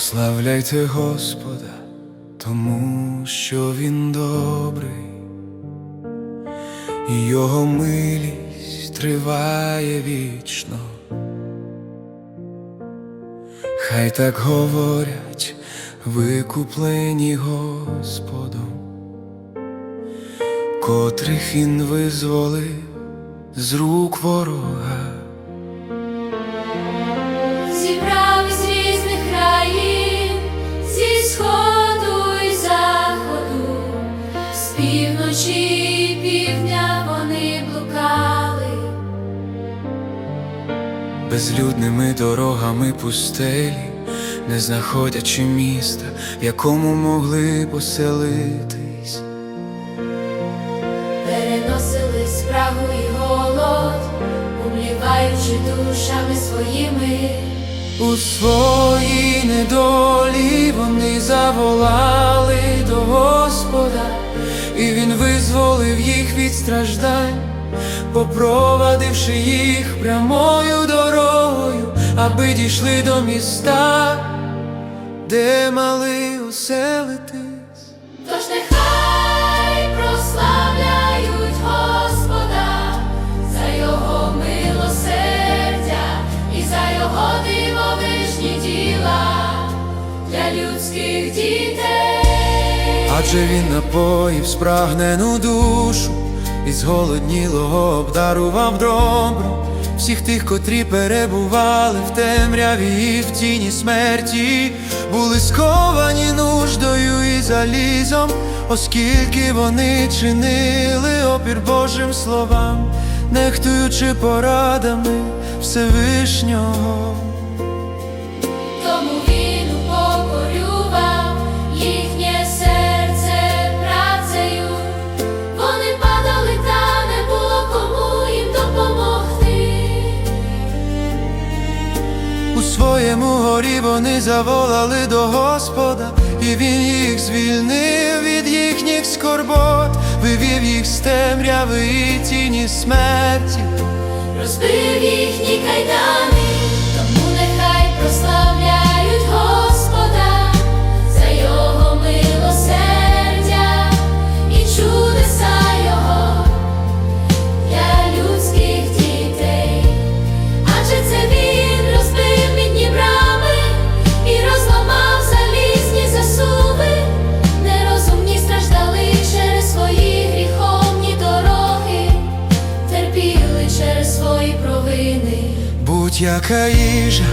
Прославляйте Господа, тому що Він добрий, і Його милість триває вічно. Хай так говорять, викуплені Господом, котрих Він визволив з рук ворога. Безлюдними дорогами пустелі, не знаходячи міста, в якому могли поселитись. Переносили спрагу і голод, умліваючи душами своїми. У своїй недолі вони заволали до Господа, і Він визволив їх від страждань, попровадивши їх прямою дорогою, аби дійшли до міста, де мали оселитись. Тож нехай прославляють Господа за його милосердя і за його дивовижні діла для людських дітей. Адже він напоїв спрагнену душу, і зголоднілого обдарував добром всіх тих, котрі перебували в темряві і в тіні смерті, були сковані нуждою і залізом, оскільки вони чинили опір Божим словам, нехтуючи порадами Всевишнього. Своєму горі вони заволали до Господа, і він їх звільнив від їхніх скорбот, вивів їх з темряви і тіні смерті. розбив їхні кайдани, Будь-яка їжа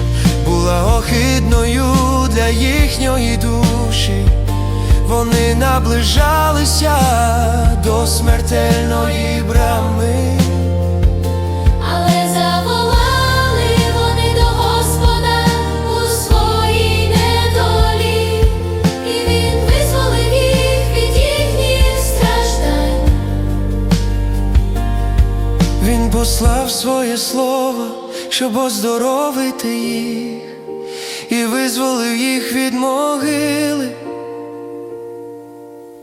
була охидною для їхньої душі. Вони наближалися до смертельної брами. Щоб оздоровити їх, і визволив їх від могили.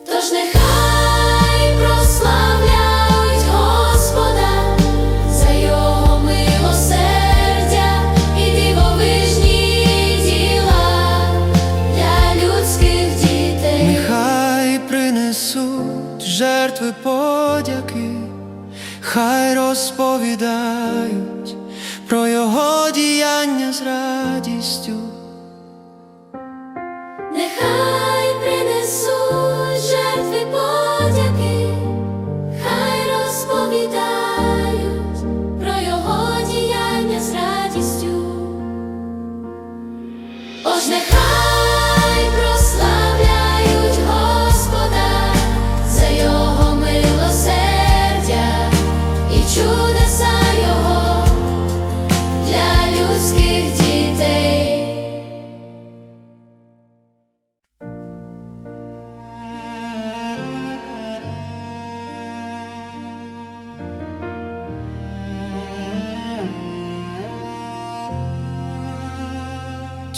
Тож нехай прославляють Господа за його милосердя і дивовижні діла для людських дітей. Нехай принесуть жертви подяки, хай розповідають про його діяння з радістю.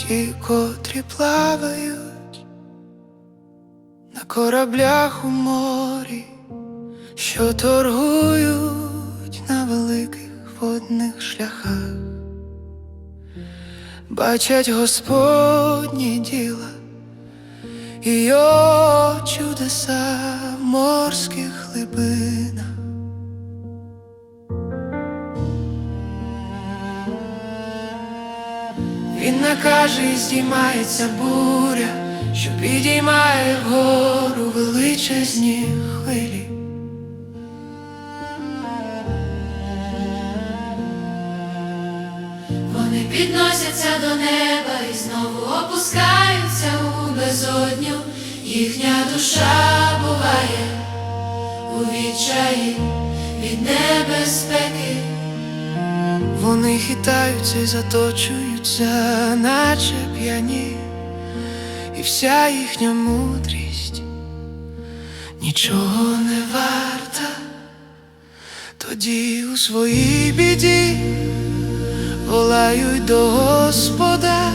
Ті, котрі плавають на кораблях у морі, що торгують на великих водних шляхах, бачать Господні діла і його чудеса морських глибинах. Він накаже і здіймається буря, що підіймає вгору величезні хвилі. Вони підносяться до неба і знову опускаються у безодню. Їхня душа буває у відчаї від небезпеки. Вони хитаються і заточуються, наче п'яні, і вся їхня мудрість нічого не варта. Тоді у своїй біді волають до Господа,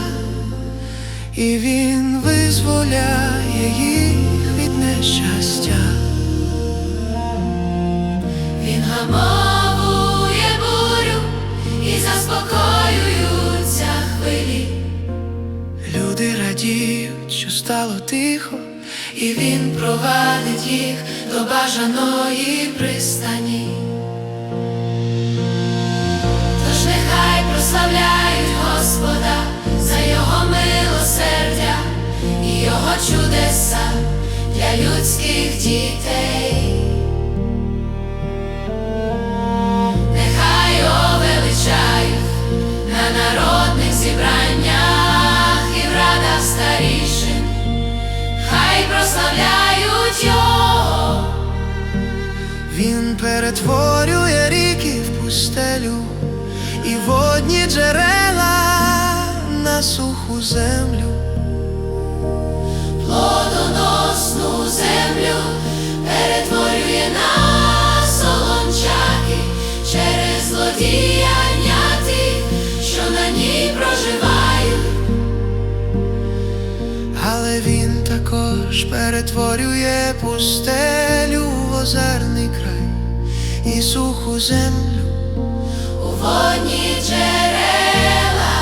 і Він визволяє їх від нещастя. Він гамовує бурю і заспокоюються тихо, І він провадить їх до бажаної пристані. Тож нехай прославляють Господа за його милосердя і його чудеса для людських дітей. Перетворює ріки в пустелю і водні джерела на суху землю. плодоносну землю перетворює на солончаки через злодіяння тих, що на ній проживають. Але він також перетворює пустелю в озерний край і суху землю. У водні джерела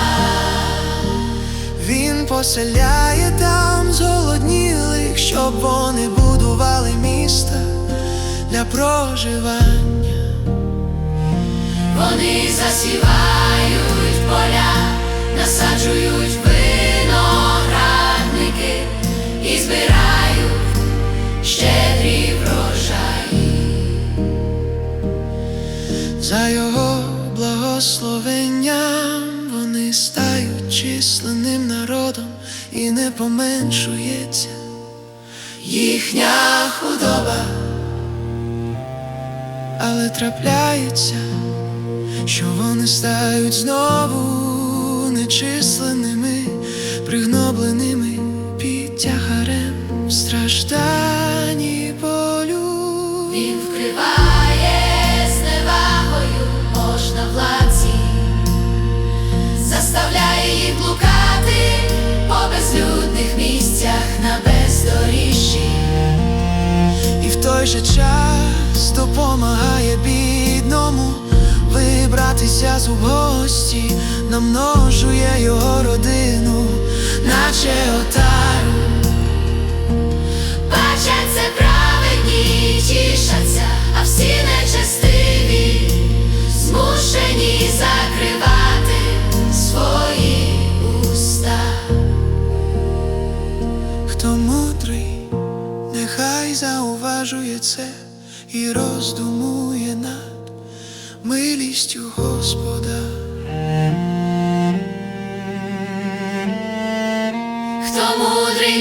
Він поселяє там золоднілих, щоб вони будували міста для проживання. вони засівають поля, не поменшується їхня худоба. Але трапляється, що вони стають знову нечисленими, пригнобленими той же час допомагає бідному вибратися з угості, намножує його родину, наче отару. Бачаться праведні, тішаться, а всі нечестиві, зауважує це і роздумує над милістю Господа. Хто мудрий,